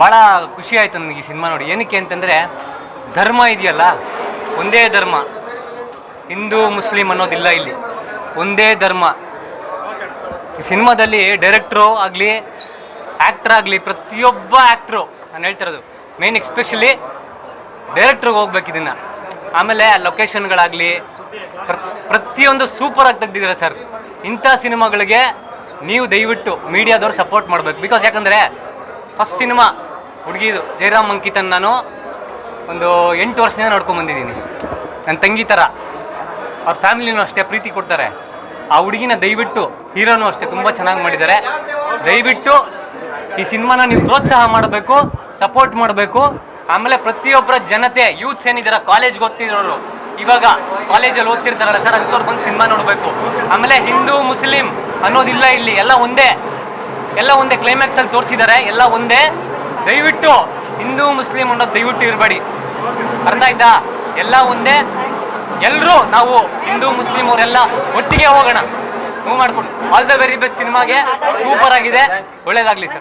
ಭಾಳ ಖುಷಿ ಆಯಿತು ನನಗೆ ಈ ಸಿನಿಮಾ ನೋಡಿ. ಏನಕ್ಕೆ ಅಂತಂದರೆ, ಧರ್ಮ ಇದೆಯಲ್ಲ, ಒಂದೇ ಧರ್ಮ. ಹಿಂದೂ, ಮುಸ್ಲಿಂ ಅನ್ನೋದಿಲ್ಲ ಇಲ್ಲಿ. ಒಂದೇ ಧರ್ಮ. ಈ ಸಿನಿಮಾದಲ್ಲಿ ಡೈರೆಕ್ಟ್ರು ಆಗಲಿ ಆ್ಯಕ್ಟ್ರ್ ಆಗಲಿ, ಪ್ರತಿಯೊಬ್ಬ ಆ್ಯಕ್ಟ್ರು ನಾನು ಹೇಳ್ತಿರೋದು ಮೇನ್ ಎಕ್ಸ್ಪೆಷಲಿ ಡೈರೆಕ್ಟ್ರಿಗೆ ಹೋಗ್ಬೇಕು ಇದನ್ನು. ಆಮೇಲೆ ಲೊಕೇಶನ್ಗಳಾಗಲಿ ಪ್ರತಿಯೊಂದು ಸೂಪರ್ ಆಗಿ ಸರ್ ಇಂಥ ಸಿನಿಮಾಗಳಿಗೆ ನೀವು ದಯವಿಟ್ಟು ಮೀಡಿಯಾದವ್ರು ಸಪೋರ್ಟ್ ಮಾಡಬೇಕು. ಬಿಕಾಸ್ ಯಾಕಂದರೆ ಫಸ್ಟ್ ಸಿನಿಮಾ ಹುಡುಗಿದು ಜಯರಾಮ್ ಅಂಕಿತನ್ ನಾನು ಒಂದು ಎಂಟು ವರ್ಷದಿಂದ ನೋಡ್ಕೊಂಡ್ ಬಂದಿದ್ದೀನಿ. ನನ್ನ ತಂಗಿ ಥರ ಅವ್ರ ಫ್ಯಾಮಿಲಿನೂ ಅಷ್ಟೇ, ಪ್ರೀತಿ ಕೊಡ್ತಾರೆ. ಆ ಹುಡುಗಿನ ದಯವಿಟ್ಟು ಹೀರೋನು ಅಷ್ಟೇ ತುಂಬ ಚೆನ್ನಾಗಿ ಮಾಡಿದ್ದಾರೆ. ದಯವಿಟ್ಟು ಈ ಸಿನಿಮಾನ ನೀವು ಪ್ರೋತ್ಸಾಹ ಮಾಡಬೇಕು ಸಪೋರ್ಟ್ ಮಾಡಬೇಕು. ಆಮೇಲೆ ಪ್ರತಿಯೊಬ್ಬರ ಜನತೆ ಯೂತ್ಸ್ ಏನಿದ್ದಾರೆ ಕಾಲೇಜ್ಗೆ ಓದ್ತಿರೋರು ಇವಾಗ ಕಾಲೇಜಲ್ಲಿ ಓದ್ತಿರ್ತಾರಲ್ಲ ಸರ್ ಅಂಥವ್ರು ಬಂದು ಸಿನಿಮಾ ನೋಡಬೇಕು. ಆಮೇಲೆ ಹಿಂದೂ, ಮುಸ್ಲಿಂ ಅನ್ನೋದಿಲ್ಲ ಇಲ್ಲಿ, ಎಲ್ಲ ಒಂದೇ. ಎಲ್ಲ ಒಂದೇ ಕ್ಲೈಮ್ಯಾಕ್ಸಲ್ಲಿ ತೋರಿಸಿದ್ದಾರೆ, ಎಲ್ಲ ಒಂದೇ. ದಯವಿಟ್ಟು ಹಿಂದೂ ಮುಸ್ಲಿಂ ಅನ್ನೋದು ದಯವಿಟ್ಟು ಇರಬೇಡಿ. ಅರ್ಥ ಆಯ್ತಾ? ಎಲ್ಲ ಒಂದೇ? ಎಲ್ಲರೂ ನಾವು ಹಿಂದೂ ಮುಸ್ಲಿಂ ಅವರೆಲ್ಲ ಒಟ್ಟಿಗೆ ಹೋಗೋಣ. ಮೂವ್ ಮಾಡ್ಕೊಂಡು. ಆಲ್ ದ ವೆರಿ ಬೆಸ್ಟ್ ಸಿನಿಮಾಗೆ. ಸೂಪರ್ ಆಗಿದೆ. ಒಳ್ಳೇದಾಗ್ಲಿ ಸರ್.